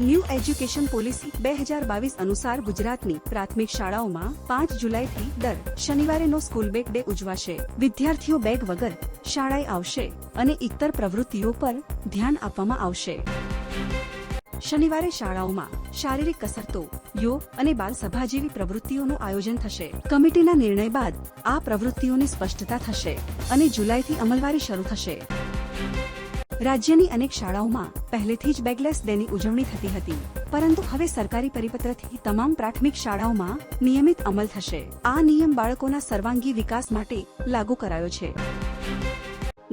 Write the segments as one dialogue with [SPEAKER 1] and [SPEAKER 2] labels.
[SPEAKER 1] New education policy બે હજાર બાવીસ અનુસાર ગુજરાતની પ્રાથમિક શાળાઓમાં પાંચ જુલાઈથી દર શનિવારેનો સ્કૂલ બેગ ડે ઉજવાશે. વિદ્યાર્થીઓ બેગ વગર શાળાએ આવશે અને ઇતર પ્રવૃત્તિઓ પર ધ્યાન આપવામાં આવશે. શનિવારે શાળાઓમાં શારીરિક કસરતો, યોગ અને બાલ સભા જેવી પ્રવૃત્તિઓનું આયોજન થશે. કમિટીના નિર્ણય બાદ આ પ્રવૃત્તિઓની સ્પષ્ટતા થશે અને જુલાઈથી અમલવારી શરૂ થશે. રાજ્યની અનેક શાળાઓમાં પહેલેથી જ બેગલેસ ડેની ઉજવણી થતી હતી. પરંતુ હવે સરકારી પરિપત્રથી તમામ પ્રાથમિક શાળાઓમાં નિયમિત અમલ થશે. આ નિયમ બાળકોના સર્વાંગી વિકાસ માટે લાગુ કરાયો છે.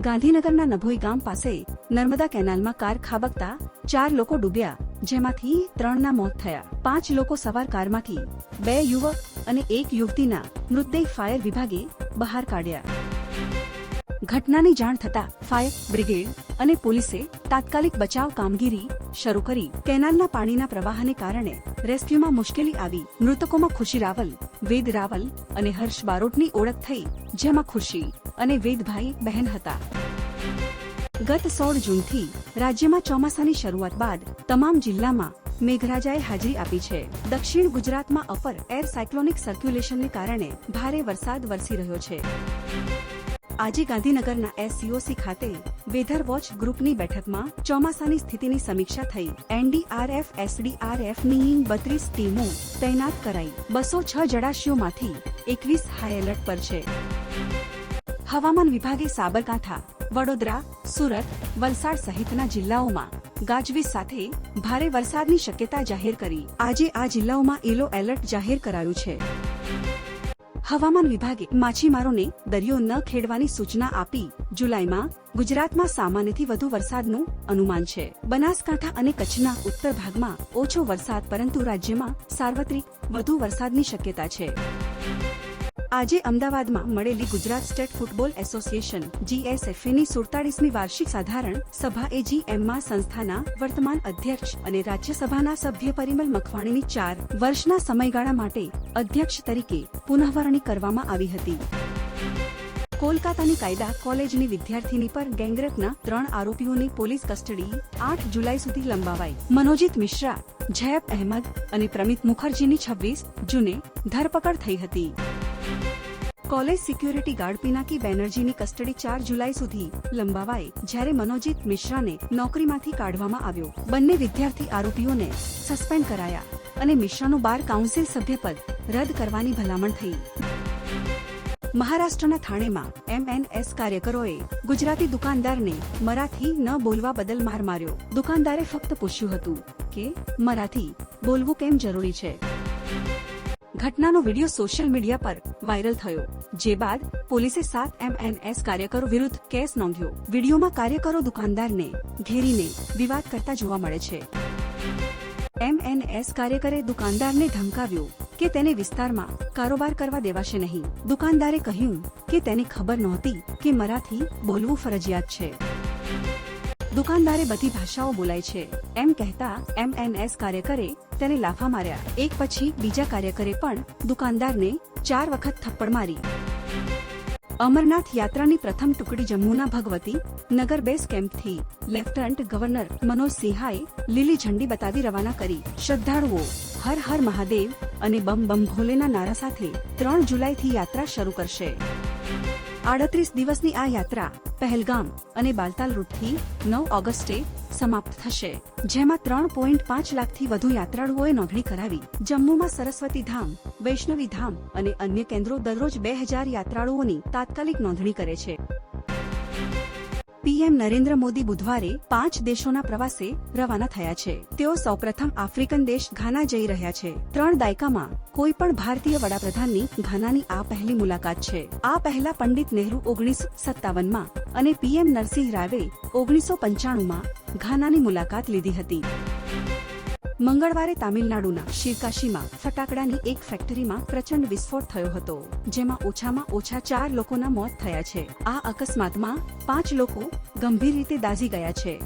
[SPEAKER 1] ગાંધીનગરના નભોઈ ગામ પાસે નર્મદા કેનાલમાં કાર ખાબકતા ચાર લોકો ડૂબ્યા, જેમાંથી ત્રણના મોત થયા. પાંચ લોકો સવાર કારમાંથી બે યુવક અને એક યુવતીના મૃતદેહ ફાયર વિભાગે બહાર કાઢ્યા. ઘટનાની જાણ થતા ફાયર બ્રિગેડ અને પોલીસે તાત્કાલિક બચાવ કામગીરી શરૂ કરી કેનાલના પાણીના પ્રવાહને કારણે રેસ્ક્યુમાં મુશ્કેલી આવી. મૃતકોમાં ખુશી રાવલ, વેદ રાવલ અને હર્ષ બારોટની ઓળખ થઈ, જેમાં ખુશી અને વેદભાઈ બહેન હતા. ગત સોળ જૂનથી રાજ્યમાં ચોમાસાની શરૂઆત બાદ તમામ જિલ્લામાં મેઘરાજાએ હાજરી આપી છે. દક્ષિણ ગુજરાતમાં અપર એર સાયક્લોનિક સર્ક્યુલેશનને કારણે ભારે વરસાદ વરસી રહ્યો છે. આજે ગાંધીનગરના એસસીઓસી ખાતે વેધર વોચ ગ્રુપની બેઠકમાં ચોમાસાની સ્થિતિની સમીક્ષા થઈ. એનડીઆરએફ એસડીઆરએફની બત્રીસ ટીમો તૈનાત કરાઈ. બસો છ જળાશયોમાંથી એકવીસ હાઈ એલર્ટ પર છે. હવામાન વિભાગે સાબરકાંઠા, વડોદરા, સુરત, વલસાડ સહિતના જિલ્લાઓમાં ગાજવીજ સાથે ભારે વરસાદની શક્યતા જાહેર કરી. આજે આ જિલ્લાઓમાં યલો એલર્ટ જાહેર કરાયું છે. હવામાન વિભાગે માછીમારોને દરિયો ન ખેડવાની સૂચના આપી. જુલાઈમાં ગુજરાતમાં સામાન્યથી વધુ વરસાદનું અનુમાન છે. બનાસકાંઠા અને કચ્છના ઉત્તર ભાગમાં ઓછો વરસાદ, પરંતુ રાજ્યમાં સાર્વત્રિક વધુ વરસાદની શક્યતા છે. આજે અમદાવાદમાં મળેલી ગુજરાત સ્ટેટ ફૂટબોલ એસોસિએશન જીએસએફની સુડતાળીસમી વાર્ષિક સાધારણ સભા એજીએમમાં સંસ્થાના વર્તમાન અધ્યક્ષ અને રાજ્યસભાના સભ્ય પરિમલ મખવાણીની ચાર વર્ષના સમયગાળા માટે અધ્યક્ષ તરીકે પુનઃવરણી કરવામાં આવી હતી. કોલકાતાની કાયદા કોલેજની વિદ્યાર્થીની પર ગેંગરેપના ત્રણ આરોપીઓની પોલીસ કસ્ટડી આઠ જુલાઈ સુધી લંબાવાઈ. મનોજીત મિશ્રા, જયબ અહેમદ અને પ્રમિત મુખર્જીની છવ્વીસ જૂને ધરપકડ થઈ હતી. કોલેજ સિક્યુરિટી ગાર્ડ પિનાકી બેનર્જીની કસ્ટડી ચાર જુલાઈ સુધી લંબાવાઈ, જ્યારે મનોજીત મિશ્રાને નોકરીમાંથી કાઢવામાં આવ્યો. બંને વિદ્યાર્થી આરોપીઓને સસ્પેન્ડ કરાયા અને મિશ્રાનું બાર કાઉન્સિલ સભ્યપદ રદ કરવાની ભલામણ થઈ. મહારાષ્ટ્રના થાણેમાં એમએનએસ કાર્યકરોએ ગુજરાતી દુકાનદારને મરાઠી ન બોલવા બદલ માર માર્યો. દુકાનદારે ફક્ત પૂછ્યું હતું કે, મરાઠી બોલવું કેમ જરૂરી છે? ઘટનાનો વીડિયો સોશિયલ મીડિયા પર વાયરલ થયો, જે બાદ પોલીસે સાત એમએનએસ કાર્યકરો વિરુદ્ધ કેસ નોંધ્યો. વિડીયોમાં કાર્યકરો દુકાનદારને, ઘેરીને વિવાદ કરતા જોવા મળે છે. એમએનએસ કાર્યકરે દુકાનદારને ધમકાવ્યો કે તેને વિસ્તારમાં કારોબાર કરવા દેવાશે નહીં. દુકાનદારે કહ્યું કે તેને ખબર નહોતી કે મરાઠી બોલવું ફરજિયાત છે. દુકાનદારે બધી ભાષાઓ બોલાય છે. એમ કહેતા એમએનએસ કાર્યકરે તેને લાફા માર્યા. એક પછી બીજા કાર્યકરે પણ દુકાનદારને ચાર વખત થપ્પડ મારી. અમરનાથ યાત્રાની પ્રથમ ટુકડી જમ્મુના ભગવતી નગર બેઝ કેમ્પથી લેફ્ટનન્ટ ગવર્નર મનોજ સિંહાએ લીલી ઝંડી બતાવી રવાના કરી. શ્રદ્ધાળુઓ હર હર મહાદેવ અને બમ બમ ભોલેના નારા સાથે ત્રણ જુલાઈથી યાત્રા શરૂ કરશે. આડત્રીસ દિવસની આ યાત્રા પહેલગામ અને બાલતાલ રૂટથી નવ ઓગસ્ટે સમાપ્ત થશે, જેમાં ત્રણ પોઈન્ટ પાંચ લાખથી વધુ યાત્રાળુઓએ નોંધણી કરાવી. જમ્મુમાં સરસ્વતી ધામ, વૈષ્ણવી ધામ અને અન્ય કેન્દ્રો દરરોજ બે હજાર યાત્રાળુઓની તાત્કાલિક નોંધણી કરે છે. પીએમ નરેન્દ્ર મોદી બુધવારે પાંચ દેશોના પ્રવાસે રવાના થયા છે. તેઓ સૌપ્રથમ આફ્રિકન દેશ ઘાના જઈ રહ્યા છે. ત્રણ દાયકામાં કોઈ પણ ભારતીય વડાપ્રધાનની ઘાનાની આ પહેલી મુલાકાત છે. આ પહેલા પંડિત નહેરુ ઓગણીસો સત્તાવનમાં અને પીએમ નરસિંહ રાવે ઓગણીસો પંચાણુંમાં ઘાનાની મુલાકાત લીધી હતી. મંગળવારે તામિલનાડુના શિરકાશીમાં ફટાકડાની એક ફેક્ટરીમાં પ્રચંડ વિસ્ફોટ થયો હતો, જેમાં ઓછામાં ઓછા ચાર લોકોના મોત થયા છે. આ અકસ્માતમાં પાંચ લોકો ગંભીર રીતે દાઝી ગયા છે.